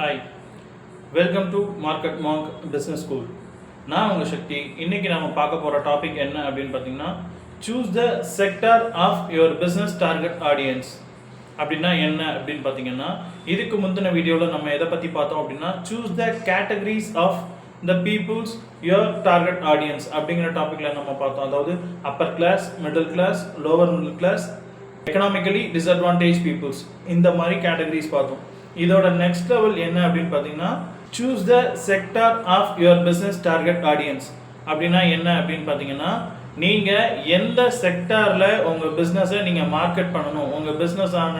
Hi welcome to market mark business school நான் உங்கள் சக்தி. இன்னைக்கு நம்ம பார்க்க போகிற டாபிக் என்ன அப்படின்னு பார்த்தீங்கன்னா choose the sector of your business target audience அப்படின்னா என்ன அப்படின்னு பார்த்தீங்கன்னா இதுக்கு முந்தின வீடியோவில் நம்ம எதை பற்றி பார்த்தோம் அப்படின்னா choose the categories of the peoples your target audience அப்படிங்கிற டாப்பிக்கில் நம்ம பார்த்தோம். அதாவது upper class middle class lower middle class economically disadvantage peoples இந்த மாதிரி கேட்டகரிஸ் பார்த்தோம். இதோட நெக்ஸ்ட் லெவல் என்ன அப்படின்னு பார்த்தீங்கன்னா choose the sector of your business target audience அப்படின்னா என்ன அப்படின்னு பார்த்தீங்கன்னா நீங்கள் எந்த செக்டாரில் உங்கள் பிஸ்னஸை நீங்கள் மார்க்கெட் பண்ணணும் உங்கள் பிஸ்னஸான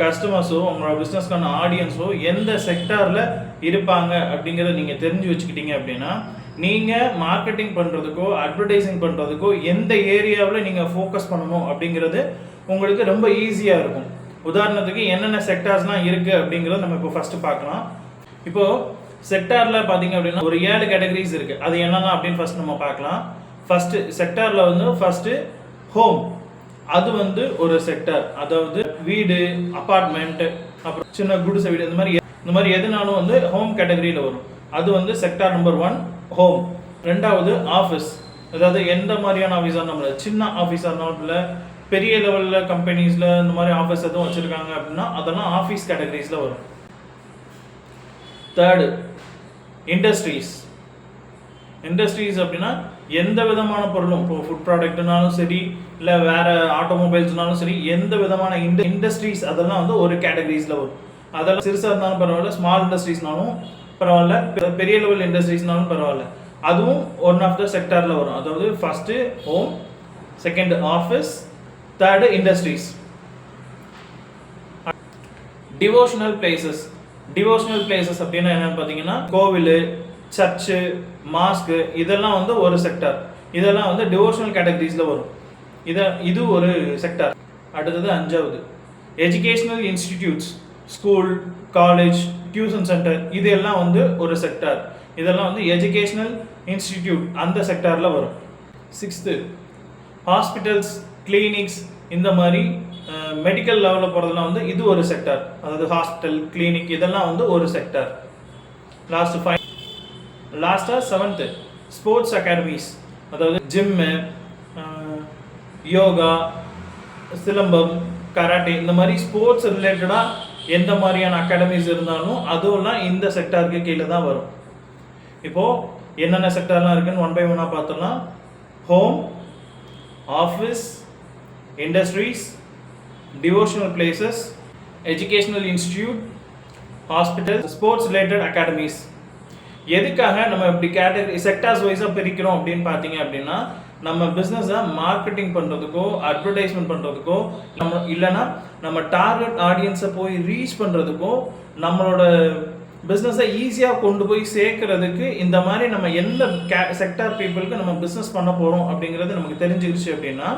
கஸ்டமர்ஸோ உங்களோட பிஸ்னஸ்க்கான ஆடியன்ஸோ எந்த செக்டாரில் இருப்பாங்க அப்படிங்கிறத நீங்கள் தெரிஞ்சு வச்சுக்கிட்டீங்க அப்படின்னா நீங்கள் மார்க்கெட்டிங் பண்ணுறதுக்கோ அட்வர்டைசிங் பண்ணுறதுக்கோ எந்த ஏரியாவில் நீங்கள் ஃபோக்கஸ் பண்ணணும் அப்படிங்கிறது உங்களுக்கு ரொம்ப ஈஸியாக இருக்கும். உதாரணத்துக்கு என்னென்ன செக்டார்ஸ்லாம் இருக்குது அப்படிங்கிறத நம்ம இப்போ ஃபஸ்ட்டு பார்க்கலாம். இப்போது செக்டாரில் பார்த்தீங்க அப்படின்னா ஒரு ஏழு கேட்டகரிஸ் இருக்குது அது என்னென்ன அப்படின்னு ஃபஸ்ட் நம்ம பார்க்கலாம். ஃபஸ்ட்டு செக்டாரில் வந்து ஃபஸ்ட்டு ஹோம் அது வந்து ஒரு செக்டார் அதாவது வீடு அப்பார்ட்மெண்ட் அப்புறம் சின்ன குடிசை வீடு இந்த மாதிரி இந்த மாதிரி எதுனாலும் வந்து ஹோம் கேட்டகரியில் வரும். அது வந்து செக்டார் நம்பர் ஒன் ஹோம் ரெண்டாவது ஆஃபீஸ் அதாவது எந்த மாதிரியான ஆஃபீஸாக இருந்தாலும் சின்ன ஆஃபீஸாக இருந்தாலும் இல்லை பெரிய லெவலில் கம்பெனிஸில் இந்த மாதிரி ஆஃபீஸ் எதுவும் வச்சுருக்காங்க அப்படின்னா அதெல்லாம் ஆஃபீஸ் கேட்டகரிஸில் வரும். தேர்டு இண்டஸ்ட்ரீஸ் இண்டஸ்ட்ரீஸ் அப்படின்னா எந்த விதமான பொருளும் இப்போ ஃபுட் ப்ராடக்ட்னாலும் சரி இல்லை வேறு ஆட்டோமொபைல்ஸ்னாலும் சரி எந்த விதமான இண்ட இண்டஸ்ட்ரீஸ் அதெல்லாம் வந்து ஒரு கேட்டகரிஸில் வரும். அதெல்லாம் சிறுசாக இருந்தாலும் பரவாயில்ல ஸ்மால் இண்டஸ்ட்ரீஸ்னாலும் பரவாயில்ல பெரிய லெவல் இண்டஸ்ட்ரீஸ்னாலும் பரவாயில்ல. அதுவும் ஒன் ஆஃப் த செக்டாரில் வரும். அதாவது first home second office third industries devotional places devotional places அப்படின்னா என்னன்னு பார்த்தீங்கன்னா கோவில் சர்ச்சு மாஸ்க்கு இதெல்லாம் வந்து ஒரு செக்டார் இதெல்லாம் வந்து டிவோஷனல் கேட்டகரிஸில் வரும். இதை இது ஒரு செக்டார் அடுத்தது அஞ்சாவது. Educational institutes school college tuition centre இது எல்லாம் வந்து ஒரு செக்டார் இதெல்லாம் வந்து எஜுகேஷ்னல் இன்ஸ்டிடியூட் அந்த செக்டாரில் வரும். சிக்ஸ்த்து ஹாஸ்பிட்டல்ஸ் கிளினிக்ஸ் இந்த மாதிரி மெடிக்கல் லெவலில் போகிறதுலாம் வந்து இது ஒரு செக்டார் அதாவது ஹாஸ்பிட்டல் கிளினிக் இதெல்லாம் வந்து ஒரு செக்டார் லாஸ்ட் ஃபைவ் லாஸ்ட்டாக செவன்த்து ஸ்போர்ட்ஸ் அகாடமிஸ் அதாவது ஜிம்மு யோகா சிலம்பம் கராட்டே இந்த மாதிரி ஸ்போர்ட்ஸ் ரிலேட்டடாக எந்த மாதிரியான அகாடமிஸ் இருந்தாலும் அதுவெல்லாம் இந்த செக்டாருக்கு கீழே தான் வரும். இப்போது என்னென்ன செக்டார்லாம் இருக்குன்னு ஒன் பை ஒன்னாக பார்த்தோம்னா home office industries devotional places educational institute hospital sports related academies எதுக்காக நம்ம இப்படி கேட்டகரி செக்டார்ஸ் வைஸாக பிரிக்கிறோம் அப்படின்னு பார்த்தீங்க அப்படின்னா நம்ம பிஸ்னஸை மார்க்கெட்டிங் பண்ணுறதுக்கோ அட்வர்டைஸ்மெண்ட் பண்ணுறதுக்கோ நம்ம இல்லைன்னா நம்ம டார்கெட் ஆடியன்ஸை போய் ரீச் பண்ணுறதுக்கோ நம்மளோட பிஸ்னஸை ஈஸியாக கொண்டு போய் சேர்க்கறதுக்கு இந்த மாதிரி நம்ம எந்த கே செக்டார் பீப்புளுக்கு நம்ம பிஸ்னஸ் பண்ண போகிறோம் அப்படிங்கிறது நமக்கு தெரிஞ்சிருச்சு அப்படின்னா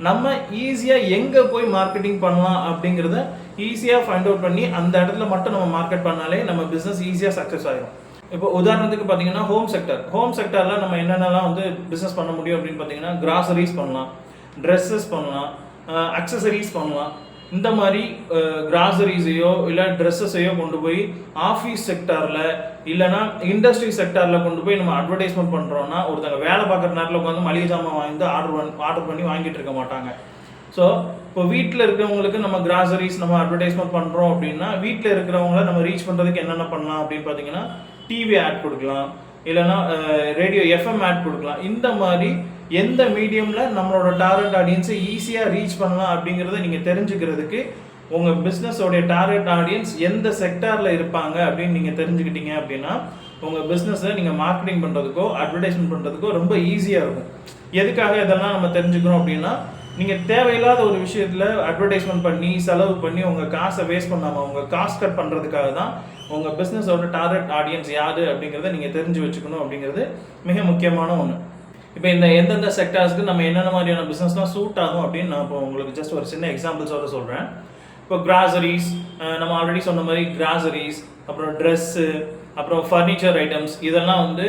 நம்ம ஈஸியாக எங்கே போய் மார்க்கெட்டிங் பண்ணலாம் அப்படிங்கிறத ஈஸியாக ஃபைண்ட் அவுட் பண்ணி அந்த இடத்துல மட்டும் நம்ம மார்க்கெட் பண்ணாலே நம்ம பிஸ்னஸ் ஈஸியாக சக்ஸஸ் ஆகிடும் இப்போ உதாரணத்துக்கு பார்த்தீங்கன்னா ஹோம் செக்டர் ஹோம் செக்டரில் நம்ம என்னென்னலாம் வந்து பிஸ்னஸ் பண்ண முடியும் அப்படின்னு பார்த்தீங்கன்னா கிராசரிஸ் பண்ணலாம் ட்ரெஸ்ஸஸ் பண்ணலாம் அக்சசரிஸ் பண்ணலாம். இந்த மாதிரி கிராசரிஸையோ இல்லை ட்ரெஸ்ஸஸையோ கொண்டு போய் ஆஃபீஸ் செக்டாரில் இல்லைனா இண்டஸ்ட்ரி செக்டாரில் கொண்டு போய் நம்ம அட்வர்டைஸ்மெண்ட் பண்ணுறோன்னா ஒருத்தங்க வேலை பார்க்குற நேரத்தில் உட்காந்து மளிகை ஜாமான் வாங்கி ஆர்டர் ஆர்டர் பண்ணி வாங்கிட்டு இருக்க மாட்டாங்க. ஸோ இப்போ வீட்டில் இருக்கிறவங்களுக்கு நம்ம கிராசரிஸ் நம்ம அட்வர்டைஸ்மெண்ட் பண்ணுறோம் அப்படின்னா வீட்டில் இருக்கிறவங்கள நம்ம ரீச் பண்ணுறதுக்கு என்னென்ன பண்ணலாம் அப்படின்னு பார்த்தீங்கன்னா டிவி ஆட் கொடுக்கலாம். இல்லைன்னா ரேடியோ எஃப்எம் ஆட் கொடுக்கலாம். இந்த மாதிரி எந்த மீடியமில் நம்மளோட டார்கெட் ஆடியன்ஸை ஈஸியாக ரீச் பண்ணலாம் அப்படிங்கிறத நீங்கள் தெரிஞ்சுக்கிறதுக்கு உங்கள் பிஸ்னஸோடைய டார்கெட் ஆடியன்ஸ் எந்த செக்டாரில் இருப்பாங்க அப்படின்னு நீங்கள் தெரிஞ்சுக்கிட்டீங்க அப்படின்னா உங்கள் பிஸ்னஸை நீங்கள் மார்க்கெட்டிங் பண்ணுறதுக்கோ அட்வர்டைஸ்மெண்ட் பண்ணுறதுக்கோ ரொம்ப ஈஸியாக இருக்கும். எதுக்காக இதெல்லாம் நம்ம தெரிஞ்சுக்கிறோம் அப்படின்னா நீங்கள் தேவையில்லாத ஒரு விஷயத்தில் அட்வர்டைஸ்மெண்ட் பண்ணி செலவு பண்ணி உங்கள் காசை வேஸ்ட் பண்ணாமல் உங்கள் காசு கட் பண்ணுறதுக்காக தான் உங்கள் பிஸ்னஸோட டார்கெட் ஆடியன்ஸ் யார் அப்படிங்கிறத நீங்கள் தெரிஞ்சு வச்சுக்கணும் அப்படிங்கிறது மிக முக்கியமான ஒன்று இப்போ இந்த எந்தெந்த செக்டார்ஸ்க்கு நம்ம என்னென்ன மாதிரியான பிஸ்னஸ்லாம் சூட் ஆகும் அப்படின்னு நான் இப்போ உங்களுக்கு ஜஸ்ட் ஒரு சின்ன எக்ஸாம்பிள்ஸோட சொல்கிறேன் இப்போ கிராசரிஸ் நம்ம ஆல்ரெடி சொன்ன மாதிரி கிராசரிஸ் அப்புறம் ட்ரெஸ்ஸு அப்புறம் ஃபர்னிச்சர் ஐட்டம்ஸ் இதெல்லாம் வந்து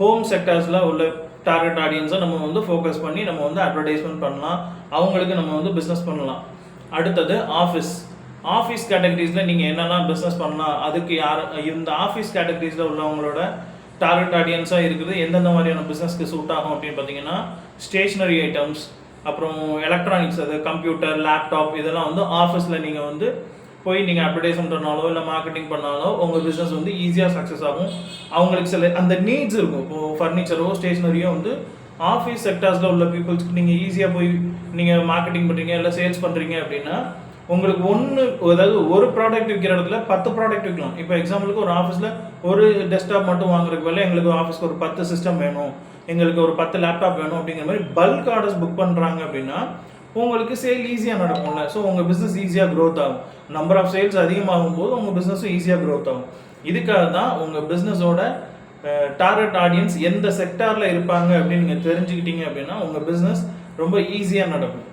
ஹோம் செக்டார்ஸில் உள்ள டார்கெட் ஆடியன்ஸை நம்ம வந்து ஃபோக்கஸ் பண்ணி நம்ம வந்து அட்வர்டைஸ்மெண்ட் பண்ணலாம். அவங்களுக்கு நம்ம வந்து பிஸ்னஸ் பண்ணலாம். அடுத்தது ஆஃபீஸ் ஆஃபீஸ் கேட்டகரிஸில் நீங்கள் என்னெல்லாம் பிஸ்னஸ் பண்ணலாம்? அதுக்கு யார் இந்த ஆஃபீஸ் கேட்டகரிஸில் உள்ளவங்களோட டார்கெட் ஆடியன்ஸாக இருக்குது. எந்தெந்த மாதிரியான பிஸ்னஸ்க்கு சூட் ஆகும் அப்படின்னு பார்த்தீங்கன்னா ஸ்டேஷ்னரி ஐட்டம்ஸ் அப்புறம் எலக்ட்ரானிக்ஸ் அது கம்ப்யூட்டர் லேப்டாப் இதெல்லாம் வந்து ஆஃபீஸில் நீங்கள் வந்து போய் நீங்கள் அட்வர்டைஸ்மெண்ட் பண்ணாலோ இல்லை மார்க்கெட்டிங் பண்ணாலோ உங்கள் பிஸ்னஸ் வந்து ஈஸியாக சக்ஸஸ் ஆகும். அவங்களுக்கு சில அந்த நீட்ஸ் இருக்கும். இப்போது ஃபர்னிச்சரோ ஸ்டேஷ்னரியோ வந்து ஆஃபீஸ் செக்டார்ஸில் உள்ள பீப்புள்ஸ்க்கு நீங்கள் ஈஸியாக போய் நீங்கள் மார்க்கெட்டிங் பண்ணுறீங்க இல்லை சேல்ஸ் பண்ணுறீங்க அப்படின்னா உங்களுக்கு ஒன்று அதாவது ஒரு ப்ராடக்ட் விற்கிற இடத்துல பத்து ப்ராடக்ட் விற்கலாம் இப்போ எக்ஸாம்பிளுக்கு ஒரு ஆஃபீஸில் ஒரு டெஸ்க்டாப் மட்டும் வாங்குறதுக்கு வேலை எங்களுக்கு ஆஃபீஸ்க்கு ஒரு பத்து சிஸ்டம் வேணும். எங்களுக்கு ஒரு பத்து லேப்டாப் வேணும் அப்படிங்கிற மாதிரி பல்க் ஆர்டர்ஸ் புக் பண்ணுறாங்க அப்படின்னா உங்களுக்கு சேல் ஈஸியாக நடக்கும்ல. ஸோ உங்கள் பிஸ்னஸ் ஈஸியாக க்ரோத் ஆகும். நம்பர் ஆஃப் சேல்ஸ் அதிகமாகும் போது உங்கள் பிஸ்னஸும் ஈஸியாக க்ரோத் ஆகும். இதுக்காக தான் உங்கள் பிஸ்னஸோட டார்கெட் ஆடியன்ஸ் எந்த செக்டாரில் இருப்பாங்க அப்படின்னு நீங்கள் தெரிஞ்சுக்கிட்டீங்க அப்படின்னா உங்கள் பிஸ்னஸ் ரொம்ப ஈஸியாக நடக்கும்.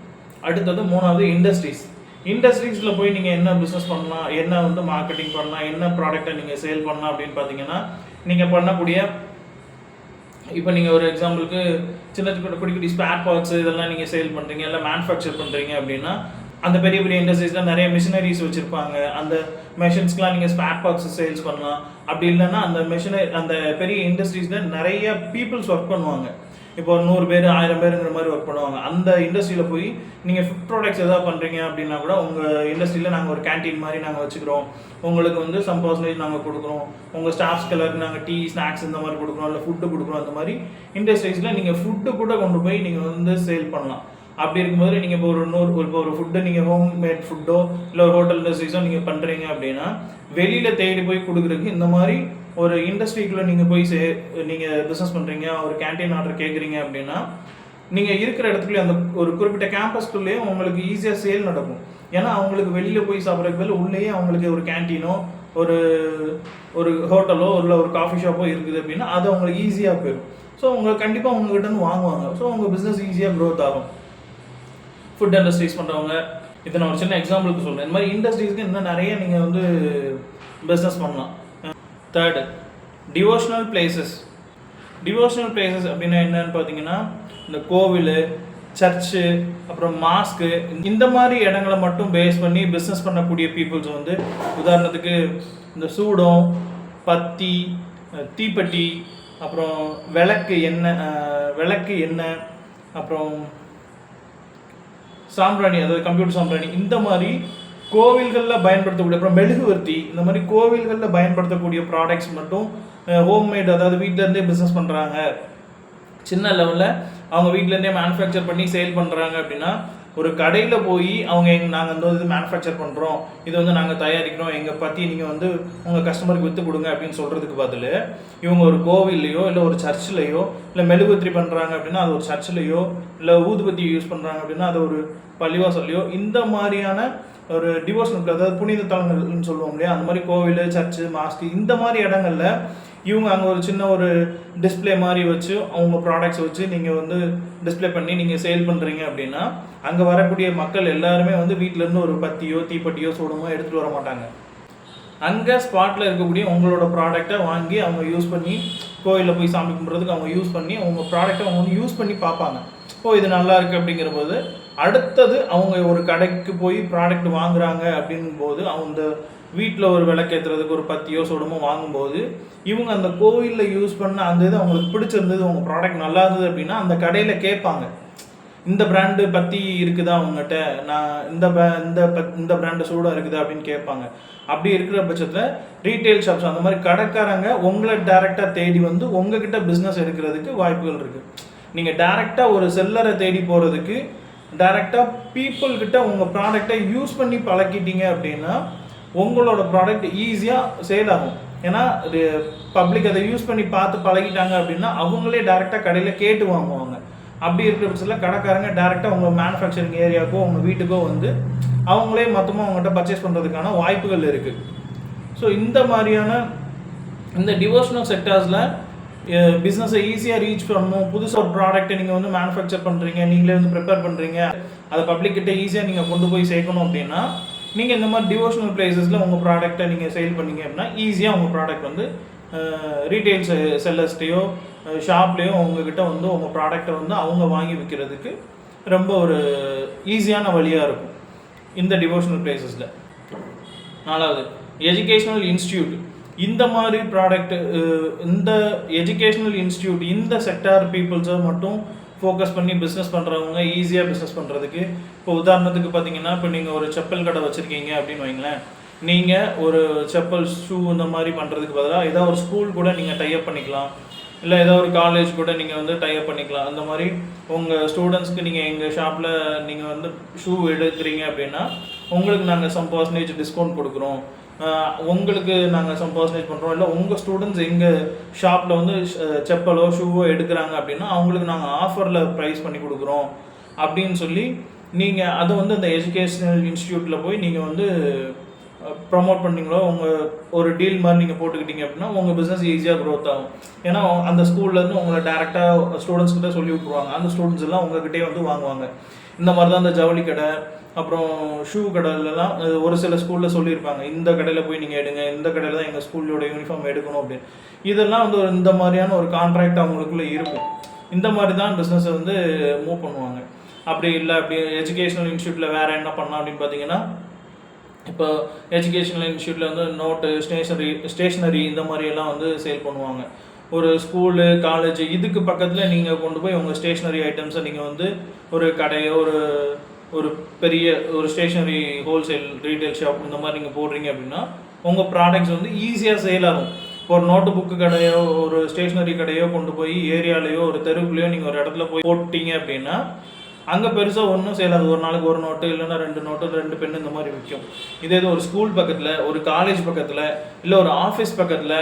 அடுத்தது மூணாவது இண்டஸ்ட்ரீஸ் இண்டஸ்ட்ரீஸில் போய் நீங்கள் என்ன பிஸ்னஸ் பண்ணலாம் என்ன வந்து மார்க்கெட்டிங் பண்ணலாம் என்ன ப்ராடக்ட்டை நீங்கள் சேல் பண்ணலாம் அப்படின்னு பார்த்தீங்கன்னா நீங்கள் பண்ணக்கூடிய இப்போ நீங்கள் ஒரு எக்ஸாம்பிளுக்கு சின்ன சின்ன குடி ஸ்பேர் பார்ட்ஸ் இதெல்லாம் நீங்கள் சேல் பண்ணுறீங்க இல்லை மேனுஃபேக்சர் பண்ணுறீங்க அப்படின்னா அந்த பெரிய பெரிய இண்டஸ்ட்ரீஸில் நிறைய மிஷினரிஸ் வச்சுருப்பாங்க. அந்த மெஷின்ஸ்க்கெலாம் நீங்கள் ஸ்பேர் பார்ட்ஸ் சேல்ஸ் பண்ணலாம். அப்படி இல்லைன்னா அந்த மிஷினரி அந்த பெரிய இண்டஸ்ட்ரீஸில் நிறைய பீப்புள்ஸ் ஒர்க் பண்ணுவாங்க. இப்போ ஒரு நூறு பேர் ஆயிரம் பேருங்கிற மாதிரி ஒர்க் பண்ணுவாங்க. அந்த இண்டஸ்ட்ரியில் போய் நீங்கள் ஃபுட் ப்ராடக்ட்ஸ் எதாவது பண்ணுறீங்க அப்படின்னா கூட உங்கள் இண்டஸ்ட்ரியில் நாங்கள் ஒரு கேண்டீன் மாதிரி நாங்கள் வச்சுக்கிறோம். உங்களுக்கு வந்து சம் பர்சன்டேஜ் நாங்கள் கொடுக்குறோம். உங்கள் ஸ்டாஃப்ஸ் எல்லாருக்கும் நாங்கள் டீ ஸ்நாக்ஸ் இந்த மாதிரி கொடுக்குறோம். இல்லை ஃபுட்டு கொடுக்குறோம். அந்த மாதிரி இண்டஸ்ட்ரீஸில் நீங்கள் ஃபுட்டு கூட கொண்டு போய் நீங்கள் வந்து சேல் பண்ணலாம். அப்படி இருக்கும்போது நீங்கள் இப்போ ஒரு நூறு இப்போ ஒரு ஃபுட்டு நீங்கள் ஹோம் மேட் ஃபுட்டோ இல்லை ஒரு ஹோட்டல் இண்டஸ்ட்ரீஸோ நீங்கள் பண்ணுறீங்க அப்படின்னா வெளியில் தேடி போய் கொடுக்குறதுக்கு இந்த மாதிரி ஒரு இண்டஸ்ட்ரிக்குள்ளே நீங்கள் போய் சே நீங்கள் பிஸ்னஸ் பண்ணுறீங்க ஒரு கேண்டீன் ஆர்டர் கேட்குறீங்க அப்படின்னா நீங்கள் இருக்கிற இடத்துக்குள்ளே அந்த ஒரு குறிப்பிட்ட கேம்பஸ்க்குள்ளேயே உங்களுக்கு ஈஸியாக சேல் நடக்கும். ஏன்னா அவங்களுக்கு வெளியில் போய் சாப்பிட்றதுக்கு பதில் உள்ளேயே அவங்களுக்கு ஒரு கேண்டீனோ ஒரு ஒரு ஹோட்டலோ இல்லை ஒரு காஃபி ஷாப்போ இருக்குது அப்படின்னா அது அவங்களுக்கு ஈஸியாக போயிடும். ஸோ அவங்க கண்டிப்பாக உங்ககிட்ட இருந்து வாங்குவாங்க ஸோ உங்கள் பிஸ்னஸ் ஈஸியாக க்ரோத் ஆகும். ஃபுட் இண்டஸ்ட்ரீஸ் பண்ணுறவங்க இதை நான் ஒரு சின்ன எக்ஸாம்பிளுக்கு சொல்கிறேன் இந்த மாதிரி இண்டஸ்ட்ரீஸ்க்கு இன்னும் நிறைய நீங்கள் வந்து பிஸ்னஸ் பண்ணலாம். Third devotional places devotional places அப்படின்னா என்னன்னு பார்த்தீங்கன்னா இந்த கோவில் சர்ச்சு அப்புறம் மாஸ்க்கு இந்த மாதிரி இடங்களை மட்டும் பேஸ் பண்ணி பிஸ்னஸ் பண்ணக்கூடிய பீப்புள்ஸ் வந்து உதாரணத்துக்கு இந்த சூடம் பத்தி தீப்பெட்டி அப்புறம் விளக்கு எண்ணெய் விளக்கு எண்ணெய் அப்புறம் சாம்பிராணி அதாவது கம்ப்யூட்டர் சாம்பிராணி இந்த மாதிரி கோவில்களில் பயன்படுத்தக்கூடிய அப்புறம் மெழுகுவர்த்தி இந்த மாதிரி கோவில்களில் பயன்படுத்தக்கூடிய ப்ராடக்ட்ஸ் மட்டும் ஹோம்மேட் அதாவது வீட்டிலேருந்தே பிஸ்னஸ் பண்ணுறாங்க சின்ன லெவலில் அவங்க வீட்டிலேருந்தே மேனுஃபேக்சர் பண்ணி சேல் பண்ணுறாங்க அப்படின்னா ஒரு கடையில் போய் அவங்க எங் நாங்கள் வந்து இது மேனுஃபேக்சர் பண்ணுறோம் இது வந்து நாங்கள் தயாரிக்கிறோம். எங்கள் பற்றி நீங்கள் வந்து உங்கள் கஸ்டமருக்கு விற்று கொடுங்க அப்படின்னு சொல்கிறதுக்கு பதில் இவங்க ஒரு கோவில்லையோ இல்லை ஒரு சர்ச்சிலையோ இல்லை மெழுகுவர்த்தி பண்ணுறாங்க அப்படின்னா அது ஒரு சர்ச்சிலையோ இல்லை ஊதுபத்தி யூஸ் பண்ணுறாங்க அப்படின்னா அது ஒரு பள்ளிவாசல்லையோ இந்த மாதிரியான ஒரு டிவோஷனல் அதாவது புனித தலங்கள்னு சொல்லுவோம் இல்லையா? அந்த மாதிரி கோவில் சர்ச்சு மாஸ்க் இந்த மாதிரி இடங்கள்ல இவங்க அங்கே ஒரு சின்ன ஒரு டிஸ்பிளே மாதிரி வச்சு அவங்க ப்ராடக்ட்ஸ் வச்சு நீங்கள் வந்து டிஸ்பிளே பண்ணி நீங்கள் சேல் பண்ணுறீங்க அப்படின்னா அங்கே வரக்கூடிய மக்கள் எல்லாருமே வந்து வீட்டிலேருந்து இருந்து ஒரு பத்தியோ தீப்பெட்டியோ சூடமோ எடுத்துகிட்டு வர மாட்டாங்க. அங்கே ஸ்பாட்டில் இருக்கக்கூடிய உங்களோட ப்ராடக்டை வாங்கி அவங்க யூஸ் பண்ணி கோயிலில் போய் சாமி கும்பிட்றதுக்கு அவங்க யூஸ் பண்ணி அவங்க ப்ராடக்ட்டை அவங்க வந்து யூஸ் பண்ணி பார்ப்பாங்க. ஓ இது நல்லா இருக்குது அப்படிங்கிற போது அடுத்தது அவங்க ஒரு கடைக்கு போய் ப்ராடக்ட் வாங்குறாங்க அப்படின் போது அவங்க வீட்டில் ஒரு விளக்கேற்றுறதுக்கு ஒரு பத்தியோ சுடமோ வாங்கும்போது இவங்க அந்த கோவிலில் யூஸ் பண்ண அந்த இது அவங்களுக்கு பிடிச்சிருந்தது உங்கள் ப்ராடக்ட் நல்லா இருந்தது அப்படின்னா அந்த கடையில் கேட்பாங்க. இந்த பிராண்டு பற்றி இருக்குதா உங்ககிட்ட? நான் இந்த இந்த பத்- இந்த பிராண்டு சூடாக இருக்குதா அப்படின்னு கேட்பாங்க. அப்படி இருக்கிற பட்சத்தில் ரீட்டைல் ஷாப்ஸ் அந்த மாதிரி கடைக்காரங்க உங்களை டேரெக்டாக தேடி வந்து உங்ககிட்ட பிஸ்னஸ் எடுக்கிறதுக்கு வாய்ப்புகள் இருக்குது நீங்கள் டேரெக்டாக ஒரு செல்லரை தேடி போகிறதுக்கு டைரெக்டாக பீப்புள்கிட்ட உங்கள் ப்ராடக்டை யூஸ் பண்ணி பழக்கிட்டீங்க அப்படின்னா உங்களோட ப்ராடக்ட் ஈஸியாக சேல் ஆகும். ஏன்னா பப்ளிக் அதை யூஸ் பண்ணி பார்த்து பழகிட்டாங்க அப்படின்னா அவங்களே டேரெக்டாக கடையில் கேட்டு வாங்குவாங்க. அப்படி இருக்கிற பட்சத்தில் கடைக்காரங்க டேரெக்டாக உங்கள் மேனுஃபேக்சரிங் ஏரியாக்கோ உங்கள் வீட்டுக்கோ வந்து அவங்களே மொத்தமாக அவங்ககிட்ட பர்ச்சேஸ் பண்ணுறதுக்கான வாய்ப்புகள் இருக்குது ஸோ இந்த மாதிரியான இந்த டிவோஷனல் செக்டார்ஸில் பிஸ்னஸை ஈஸியாக ரீச் பண்ணணும். புதுசாக ஒரு ப்ராடக்ட்டை நீங்கள் வந்து மேனுஃபேக்சர் பண்ணுறீங்க நீங்களே வந்து ப்ரிப்பேர் பண்ணுறீங்க அதை பப்ளிக்கிட்ட ஈஸியாக நீங்கள் கொண்டு போய் சேர்க்கணும் அப்படின்னா நீங்கள் இந்த மாதிரி டிவோஷனல் பிளேசஸில் உங்கள் ப்ராடக்ட்டை நீங்கள் சேல் பண்ணீங்க அப்படின்னா ஈஸியாக உங்கள் ப்ராடக்ட் வந்து ரீட்டைல் செல்லர்ஸ்டையோ ஷாப்லேயோ உங்ககிட்ட வந்து உங்கள் ப்ராடக்ட்டை வந்து அவங்க வாங்கி விற்கிறதுக்கு ரொம்ப ஒரு ஈஸியான வழியாக இருக்கும். இந்த டிவோஷனல் பிளேசஸில் நாலாவது எஜுகேஷ்னல் இன்ஸ்டியூட் இந்த மாதிரி ப்ராடக்ட் இந்த எஜுகேஷ்னல் இன்ஸ்டியூட் இந்த செக்டார் பீப்புள்ஸை மட்டும் ஃபோக்கஸ் பண்ணி பிஸ்னஸ் பண்ணுறவங்க ஈஸியாக பிஸ்னஸ் பண்ணுறதுக்கு இப்போ உதாரணத்துக்கு பார்த்தீங்கன்னா இப்போ நீங்கள் ஒரு செப்பல் கடை வச்சுருக்கீங்க அப்படின்னு வைங்களேன். நீங்கள் ஒரு செப்பல் ஷூ இந்த மாதிரி பண்ணுறதுக்கு பதிலாக ஏதாவது ஒரு ஸ்கூல் கூட நீங்கள் டைப் பண்ணிக்கலாம். இல்லை ஏதோ ஒரு காலேஜ் கூட நீங்கள் வந்து டைப் பண்ணிக்கலாம். அந்த மாதிரி உங்கள் ஸ்டூடெண்ட்ஸ்க்கு நீங்கள் எங்கள் ஷாப்பில் நீங்கள் வந்து ஷூ எடுக்கிறீங்க அப்படின்னா உங்களுக்கு நாங்கள் சம் பர்சன்டேஜ் டிஸ்கவுண்ட் கொடுக்குறோம். உங்களுக்கு நாங்கள் சம் பர்சனேஜ் பண்ணுறோம் இல்லை உங்கள் ஸ்டூடெண்ட்ஸ் எங்கள் ஷாப்பில் வந்து செப்பலோ ஷூவோ எடுக்கிறாங்க அப்படின்னா அவங்களுக்கு நாங்கள் ஆஃபரில் ப்ரைஸ் பண்ணி கொடுக்குறோம். அப்படின்னு சொல்லி நீங்கள் அதை வந்து அந்த எஜுகேஷனல் இன்ஸ்டியூட்டில் போய் நீங்கள் வந்து ப்ரமோட் பண்ணீங்களோ உங்கள் ஒரு டீல் மாதிரி நீங்கள் போட்டுக்கிட்டீங்க அப்படின்னா உங்கள் பிஸ்னஸ் ஈஸியாக க்ரோத் ஆகும். ஏன்னா அந்த ஸ்கூல்லேருந்து உங்களை டேரெக்டாக ஸ்டூடெண்ட்ஸ்கிட்ட சொல்லி விட்ருவாங்க அந்த ஸ்டூடெண்ட்ஸ் எல்லாம் உங்ககிட்டயே வந்து வாங்குவாங்க. இந்த மாதிரி தான் இந்த ஜவுளி கடை அப்புறம் ஷூ கடையிலலாம் ஒரு சில ஸ்கூலில் சொல்லியிருப்பாங்க இந்த கடையில் போய் நீங்கள் எடுங்க இந்த கடையில் தான் எங்கள் ஸ்கூலோட யூனிஃபார்ம் எடுக்கணும் அப்படின்னு. இதெல்லாம் வந்து ஒரு இந்த மாதிரியான ஒரு கான்ட்ராக்ட் அவங்களுக்குள்ளே இருக்கும். இந்த மாதிரி தான் பிஸ்னஸை வந்து மூவ் பண்ணுவாங்க. அப்படி இல்லை அப்படி எஜுகேஷனல் இன்ஸ்டியூட்டில் வேறு என்ன பண்ணலாம் அப்படின்னு பார்த்தீங்கன்னா இப்போ எஜுகேஷனல் இன்ஸ்டியூட்டில் வந்து நோட்டு ஸ்டேஷனரி ஸ்டேஷ்னரி இந்த மாதிரியெல்லாம் வந்து சேல் பண்ணுவாங்க. ஒரு ஸ்கூலு காலேஜ் இதுக்கு பக்கத்தில் நீங்கள் கொண்டு போய் உங்கள் ஸ்டேஷ்னரி ஐட்டம்ஸை நீங்கள் வந்து ஒரு கடையோ ஒரு ஒரு பெரிய ஒரு ஸ்டேஷ்னரி ஹோல்சேல் ரீட்டைல் ஷாப் இந்த மாதிரி நீங்கள் போடுறீங்க அப்படின்னா உங்கள் ப்ராடக்ட்ஸ் வந்து ஈஸியாக சேல் ஆகும். இப்போ ஒரு நோட்டு புக்கு கடையோ ஒரு ஸ்டேஷ்னரி கடையோ கொண்டு போய் ஏரியாலேயோ ஒரு தெருவுலையோ நீங்கள் ஒரு இடத்துல போய் போட்டீங்க அப்படின்னா அங்கே பெருசாக ஒன்றும் செய்யலாது ஒரு நாளைக்கு ஒரு நோட்டு இல்லைன்னா ரெண்டு நோட்டு ரெண்டு பெண்ணு இந்த மாதிரி விற்கும் இதே இது ஒரு ஸ்கூல் பக்கத்தில் ஒரு காலேஜ் பக்கத்தில் இல்லை ஒரு ஆஃபீஸ் பக்கத்தில்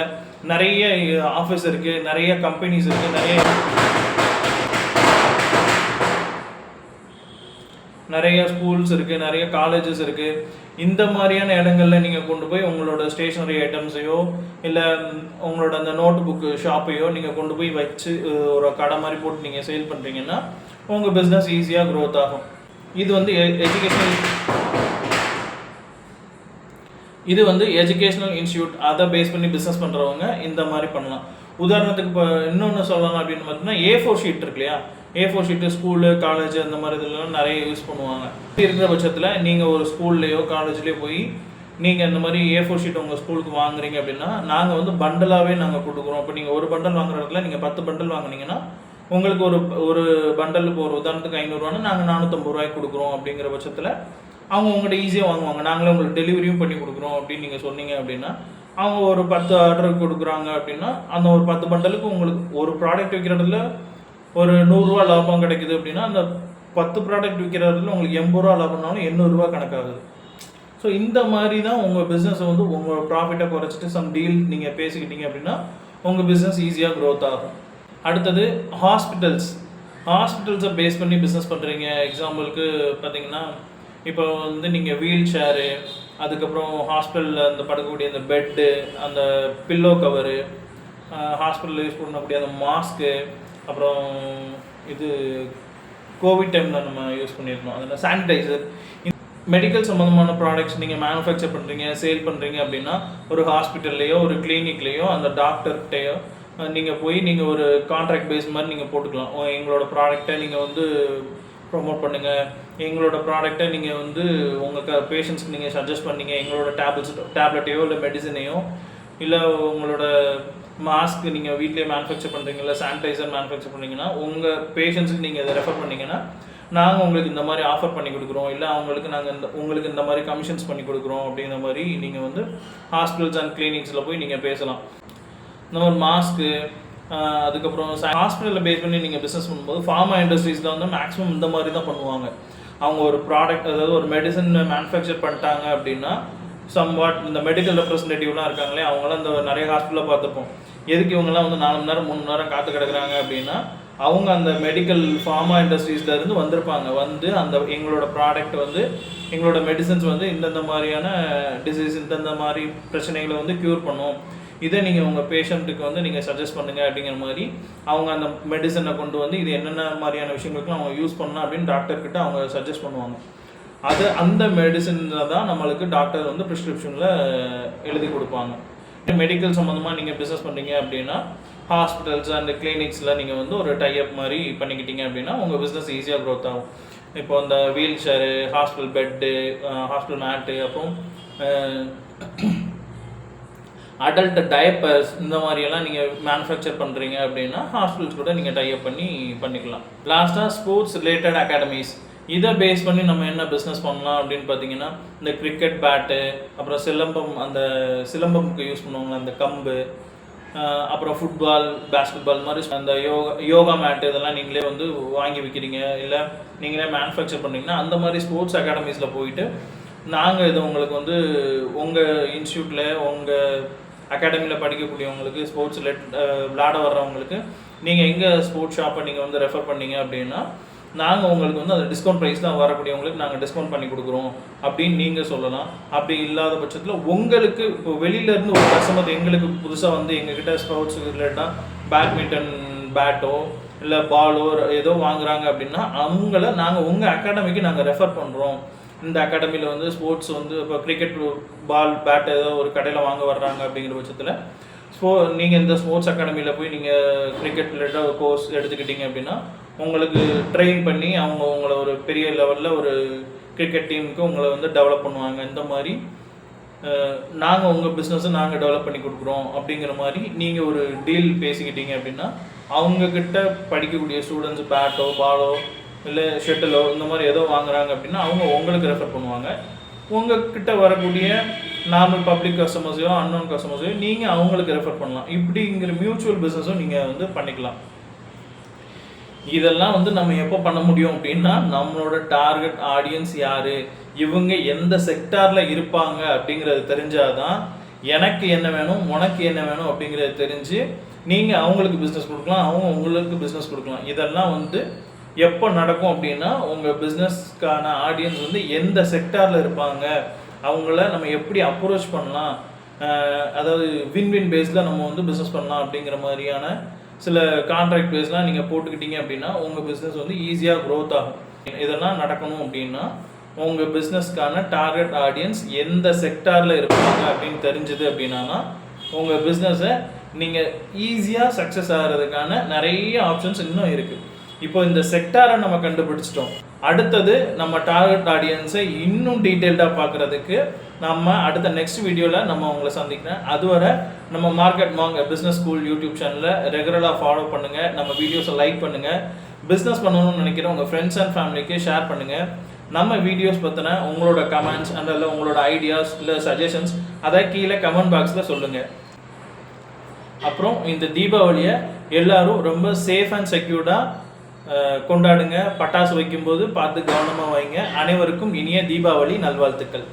நிறைய ஆஃபீஸ் இருக்குது நிறைய கம்பெனிஸ் இருக்குது நிறைய நிறைய ஸ்கூல்ஸ் இருக்குது நிறைய காலேஜஸ் இருக்குது இந்த மாதிரியான இடங்கள்ல நீங்கள் கொண்டு போய் உங்களோட ஸ்டேஷனரி ஐட்டம்ஸையோ இல்லை உங்களோட அந்த நோட் புக்கு ஷாப்பையோ நீங்கள் கொண்டு போய் வச்சு ஒரு கடை மாதிரி போட்டு நீங்கள் சேல் பண்ணுறீங்கன்னா உங்கள் பிஸ்னஸ் ஈஸியாக க்ரோத் ஆகும். இது வந்து எஜுகேஷனல் இது வந்து எஜுகேஷனல் இன்ஸ்டியூட் அதை பேஸ் பண்ணி பிஸ்னஸ் பண்ணுறவங்க இந்த மாதிரி பண்ணலாம். உதாரணத்துக்கு இப்போ இன்னொன்று சொல்லலாம் அப்படின்னு பார்த்தீங்கன்னா ஏ ஃபோர் ஷீட் இருக்கு இல்லையா? A four sheet school college அந்த மாதிரி இதெல்லாம் நிறைய யூஸ் பண்ணுவாங்க. இருக்கிற பட்சத்தில் நீங்கள் ஒரு ஸ்கூல்லையோ காலேஜ்லேயோ போய் நீங்கள் இந்த மாதிரி ஏ ஃபோர் ஷீட் உங்கள் ஸ்கூலுக்கு வாங்குறீங்க அப்படின்னா நாங்கள் வந்து பண்டலாகவே நாங்கள் கொடுக்குறோம். இப்போ நீங்கள் ஒரு பண்டல் வாங்குற இடத்துல நீங்கள் பத்து பண்டல் வாங்குனீங்கன்னா உங்களுக்கு ஒரு ஒரு பண்டல் இப்போ ஒரு உதாரணத்துக்கு ஐநூறுரூவான்னு நாங்கள் நானூற்றம்பது ரூபாய்க்கு கொடுக்குறோம் அப்படிங்கிற பட்சத்தில் அவங்க உங்கள்கிட்ட ஈஸியாக வாங்குவாங்க. நாங்களே உங்களுக்கு டெலிவரியும் பண்ணி கொடுக்குறோம் அப்படின்னு நீங்கள் சொன்னீங்க அப்படின்னா அவங்க ஒரு பத்து ஆர்டர் கொடுக்குறாங்க அப்படின்னா அந்த ஒரு பத்து பண்டலுக்கு உங்களுக்கு ஒரு ப்ராடக்ட் விற்கிறதுல ஒரு நூறுரூவா லாபம் கிடைக்குது அப்படின்னா அந்த பத்து ப்ராடக்ட் விற்கிறதுல உங்களுக்கு எண்பது ரூபா லாபம்னாலும் எண்ணூறுரூவா கணக்காகுது. ஸோ இந்த மாதிரி தான் உங்கள் பிஸ்னஸை வந்து உங்கள் ப்ராஃபிட்டை குறைச்சிட்டு சம் டீல் நீங்கள் பேசிக்கிட்டீங்க அப்படின்னா உங்கள் பிஸ்னஸ் ஈஸியாக க்ரோத் ஆகும். அடுத்தது ஹாஸ்பிட்டல்ஸ் ஹாஸ்பிட்டல்ஸை பேஸ் பண்ணி பிஸ்னஸ் பண்ணுறீங்க எக்ஸாம்பிளுக்கு பார்த்தீங்கன்னா இப்போ வந்து நீங்கள் வீல் சேரு அதுக்கப்புறம் ஹாஸ்பிட்டலில் அந்த படுக்கக்கூடிய அந்த பெட்டு அந்த பில்லோ கவரு ஹாஸ்பிட்டலில் யூஸ் பண்ணக்கூடிய அந்த மாஸ்க்கு அப்புறம் இது கோவிட் டைமில் நம்ம யூஸ் பண்ணியிருந்தோம் அதில் சானிடைசர் மெடிக்கல் சம்மந்தமான ப்ராடக்ட்ஸ் நீங்கள் மேனுஃபேக்சர் பண்ணுறீங்க சேல் பண்ணுறீங்க அப்படின்னா ஒரு ஹாஸ்பிட்டல்லையோ ஒரு கிளினிக்லேயோ அந்த டாக்டர்கிட்டையோ நீங்கள் போய் நீங்கள் ஒரு கான்ட்ராக்ட் பேஸ் மாதிரி நீங்கள் போட்டுக்கலாம். எங்களோட ப்ராடக்டை நீங்கள் வந்து ப்ரொமோட் பண்ணுங்கள் எங்களோட ப்ராடக்டை நீங்கள் வந்து உங்கள் க பேஷண்ட்ஸ்க்கு நீங்கள் சஜஸ்ட் பண்ணீங்க. எங்களோட டேப்லெட்ஸ் டேப்லெட்டையோ இல்லை மெடிசனையோ இல்லை உங்களோட மாஸ்க் நீங்கள் வீட்லேயே மேனுஃபேக்சர் பண்ணுறீங்களா சானிடைசர் மேனுஃபேக்சர் பண்ணுறீங்கன்னா உங்கள் பேஷண்ட்ஸுக்கு நீங்கள் இதை ரெஃபர் பண்ணீங்கன்னா நாங்கள் உங்களுக்கு இந்த மாதிரி ஆஃபர் பண்ணி கொடுக்குறோம். இல்லை அவங்களுக்கு நாங்கள் இந்த உங்களுக்கு இந்த மாதிரி கமிஷன்ஸ் பண்ணி கொடுக்குறோம் அப்படிங்கிற மாதிரி நீங்கள் வந்து ஹாஸ்பிட்டல்ஸ் அண்ட் கிளினிக்ஸில் போய் நீங்கள் பேசலாம். இந்த மாதிரி மாஸ்க்கு அதுக்கப்புறம் ஹாஸ்பிட்டலில் பேஸ் பண்ணி நீங்கள் பிஸ்னஸ் பண்ணும்போது ஃபார்மா இண்டஸ்ட்ரீஸில் வந்து மேக்ஸிமம் இந்த மாதிரி தான் பண்ணுவாங்க. அவங்க ஒரு ப்ராடக்ட் அதாவது ஒரு மெடிசன் மேனுஃபேக்சர் பண்ணிட்டாங்க அப்படின்னா சம் வாட் இந்த மெடிக்கல் ரெப்ரஸன்டேட்டிவ்லாம் இருக்காங்களே அவங்களாம் இந்த நிறைய ஹாஸ்பிட்டலில் பார்த்துப்போம். எதுக்கு இவங்கெல்லாம் வந்து நாலு மணி நேரம் மூணு மணி நேரம் காத்து கிடக்குறாங்க அப்படின்னா அவங்க அந்த மெடிக்கல் ஃபார்மா இண்டஸ்ட்ரீஸில் இருந்து வந்திருப்பாங்க. வந்து அந்த எங்களோட ப்ராடக்ட் வந்து எங்களோட மெடிசன்ஸ் வந்து இந்தந்த மாதிரியான டிசீஸ் இந்தந்த மாதிரி பிரச்சனைகளை வந்து க்யூர் பண்ணும். இதை நீங்கள் உங்கள் பேஷண்ட்டுக்கு வந்து நீங்கள் சஜஸ்ட் பண்ணுங்க அப்படிங்கிற மாதிரி அவங்க அந்த மெடிசனை கொண்டு வந்து இது என்னென்ன மாதிரியான விஷயங்களுக்குலாம் அவங்க யூஸ் பண்ணலாம் அப்படின்னு டாக்டர்கிட்ட அவங்க சஜஸ்ட் பண்ணுவாங்க. அது அந்த மெடிசனில் தான் நம்மளுக்கு டாக்டர் வந்து ப்ரிஸ்கிரிப்ஷனில் எழுதி கொடுப்பாங்க. மெடிக்கல் சம்மந்தமாக நீங்கள் பிஸ்னஸ் பண்ணுறீங்க அப்படின்னா ஹாஸ்பிட்டல்ஸ் அண்ட் கிளினிக்ஸில் நீங்கள் வந்து ஒரு டைப் மாதிரி பண்ணிக்கிட்டீங்க அப்படின்னா உங்கள் பிஸ்னஸ் ஈஸியாக க்ரோத் ஆகும். இப்போ அந்த wheel chair hospital bed hospital mat அப்புறம் அடல்ட் டயப்பர்ஸ் இந்த மாதிரியெல்லாம் நீங்கள் மேனுஃபேக்சர் பண்ணுறீங்க அப்படின்னா ஹாஸ்பிட்டல்ஸ் கூட நீங்கள் டைப் பண்ணி பண்ணிக்கலாம். லாஸ்ட்டாக ஸ்போர்ட்ஸ் ரிலேட்டட் அகாடமிஸ் இதை பேஸ் பண்ணி நம்ம என்ன பிஸ்னஸ் பண்ணலாம் அப்படின்னு பார்த்தீங்கன்னா இந்த கிரிக்கெட் பேட்டு அப்புறம் சிலம்பம் அந்த சிலம்பம்க்கு யூஸ் பண்ணுவாங்க அந்த கம்பு அப்புறம் ஃபுட்பால் பேஸ்கெட் பால் மாதிரி அந்த யோகா யோகா மேட் இதெல்லாம் நீங்களே வந்து வாங்கி விற்கிறீங்க இல்லை நீங்களே மேனுஃபேக்சர் பண்ணுறீங்கன்னா அந்த மாதிரி ஸ்போர்ட்ஸ் அகாடமிஸில் போயிட்டு நாங்கள் இது உங்களுக்கு வந்து உங்கள் இன்ஸ்டியூட்டில் உங்கள் அகாடமியில் படிக்கக்கூடியவங்களுக்கு ஸ்போர்ட்ஸ் லெட் விளையாட வர்றவங்களுக்கு நீங்கள் எங்கே ஸ்போர்ட்ஸ் ஷாப்பை நீங்கள் வந்து ரெஃபர் பண்ணீங்க அப்படின்னா நாங்கள் உங்களுக்கு வந்து அந்த டிஸ்கவுண்ட் ப்ரைஸ் தான் வரக்கூடியவங்களுக்கு நாங்கள் டிஸ்கவுண்ட் பண்ணி கொடுக்குறோம் அப்படின்னு நீங்கள் சொல்லலாம். அப்படி இல்லாத பட்சத்தில் உங்களுக்கு இப்போ வெளியிலேருந்து ஒரு கஸ்டமர் எங்களுக்கு புதுசாக வந்து எங்ககிட்ட ஸ்போர்ட்ஸ் ரிலேட்டாக பேட்மிண்டன் பேட்டோ இல்லை பாலோ ஏதோ வாங்குறாங்க அப்படின்னா அவங்கள நாங்கள் உங்கள் அகாடமிக்கு நாங்கள் ரெஃபர் பண்ணுறோம் இந்த அகாடமியில் வந்து ஸ்போர்ட்ஸ் வந்து இப்போ கிரிக்கெட் பால் பேட் ஏதோ ஒரு கடையில் வாங்க வர்றாங்க அப்படிங்கிற பட்சத்தில் ஸ்போ நீங்கள் இந்த ஸ்போர்ட்ஸ் அகாடமியில் போய் நீங்கள் கிரிக்கெட் ரிலேட்டாக ஒரு கோர்ஸ் எடுத்துக்கிட்டீங்க அப்படின்னா உங்களுக்கு ட்ரெயின் பண்ணி அவங்க உங்களை ஒரு பெரிய லெவலில் ஒரு கிரிக்கெட் டீமுக்கு உங்களை வந்து டெவலப் பண்ணுவாங்க. இந்த மாதிரி நாங்கள் உங்கள் பிஸ்னஸை நாங்கள் டெவலப் பண்ணி கொடுக்குறோம் அப்படிங்கிற மாதிரி நீங்கள் ஒரு டீல் பேசிக்கிட்டீங்க அப்படின்னா அவங்கக்கிட்ட படிக்கக்கூடிய ஸ்டூடெண்ட்ஸ் பேட்டோ பாலோ இல்லை ஷெட்டிலோ இந்த மாதிரி ஏதோ வாங்குறாங்க அப்படின்னா அவங்க உங்களுக்கு ரெஃபர் பண்ணுவாங்க. உங்ககிட்ட வரக்கூடிய நார்மல் பப்ளிக் கஸ்டமர்ஸையோ அன்னோன் கஸ்டமர்ஸையோ நீங்கள் அவங்களுக்கு ரெஃபர் பண்ணலாம். இப்படிங்கிற மியூச்சுவல் பிஸ்னஸும் நீங்கள் வந்து பண்ணிக்கலாம். இதெல்லாம் வந்து நம்ம எப்போ பண்ண முடியும் அப்படின்னா நம்மளோட டார்கெட் ஆடியன்ஸ் யார்? இவங்க எந்த செக்டாரில் இருப்பாங்க அப்படிங்கிறது தெரிஞ்சாதான் எனக்கு என்ன வேணும் உனக்கு என்ன வேணும் அப்படிங்கிறது தெரிஞ்சு நீங்கள் அவங்களுக்கு பிஸ்னஸ் கொடுக்கலாம் அவங்க உங்களுக்கு பிஸ்னஸ் கொடுக்கலாம். இதெல்லாம் வந்து எப்போ நடக்கும் அப்படின்னா உங்கள் பிஸ்னஸ்க்கான ஆடியன்ஸ் வந்து எந்த செக்டாரில் இருப்பாங்க அவங்கள நம்ம எப்படி அப்ரோச் பண்ணலாம் அதாவது வின் வின் பேஸில் நம்ம வந்து பிஸ்னஸ் பண்ணலாம் அப்படிங்கிற மாதிரியான சில கான்ட்ராக்ட் பேஸ்லாம் நீங்கள் போட்டுக்கிட்டீங்க அப்படின்னா உங்கள் பிஸ்னஸ் வந்து ஈஸியாக க்ரோத் ஆகும். இதெல்லாம் நடக்கணும் அப்படின்னா உங்கள் பிஸ்னஸ்க்கான டார்கெட் ஆடியன்ஸ் எந்த செக்டாரில் இருப்பாங்க அப்படின்னு தெரிஞ்சுது அப்படின்னா உங்கள் பிஸ்னஸை நீங்கள் ஈஸியாக சக்ஸஸ் ஆகிறதுக்கான நிறைய ஆப்ஷன்ஸ் இன்னும் இருக்குது இப்போ இந்த செக்டாரை நம்ம கண்டுபிடிச்சிட்டோம். அடுத்தது நம்ம டார்கெட் ஆடியன்ஸை இன்னும் டீட்டெயில்டாக பார்க்குறதுக்கு நம்ம அடுத்த நெக்ஸ்ட் வீடியோவில் நம்ம உங்களை சந்திக்கிறேன். அதுவரை நம்ம மார்க்கெட் மாங் பிஸ்னஸ் ஸ்கூல் யூடியூப் சேனலில் ரெகுலராக ஃபாலோ பண்ணுங்கள் நம்ம வீடியோஸை லைக் பண்ணுங்கள் பிஸ்னஸ் பண்ணணும்னு நினைக்கிற உங்கள் ஃப்ரெண்ட்ஸ் அண்ட் ஃபேமிலிக்கு ஷேர் பண்ணுங்கள் நம்ம வீடியோஸ் பற்றின உங்களோட கமெண்ட்ஸ் அண்ட் இல்லை உங்களோட ஐடியாஸ் இல்லை சஜஷன்ஸ் அதை கீழே கமெண்ட் பாக்ஸில் சொல்லுங்கள் அப்புறம் இந்த தீபாவளியை எல்லாரும் ரொம்ப சேஃப் அண்ட் செக்யூர்டாக கொண்டாடுங்க. பட்டாசு வைக்கும்போது பார்த்து கவனமாக வைங்க. அனைவருக்கும் இனிய தீபாவளி நல்வாழ்த்துக்கள்.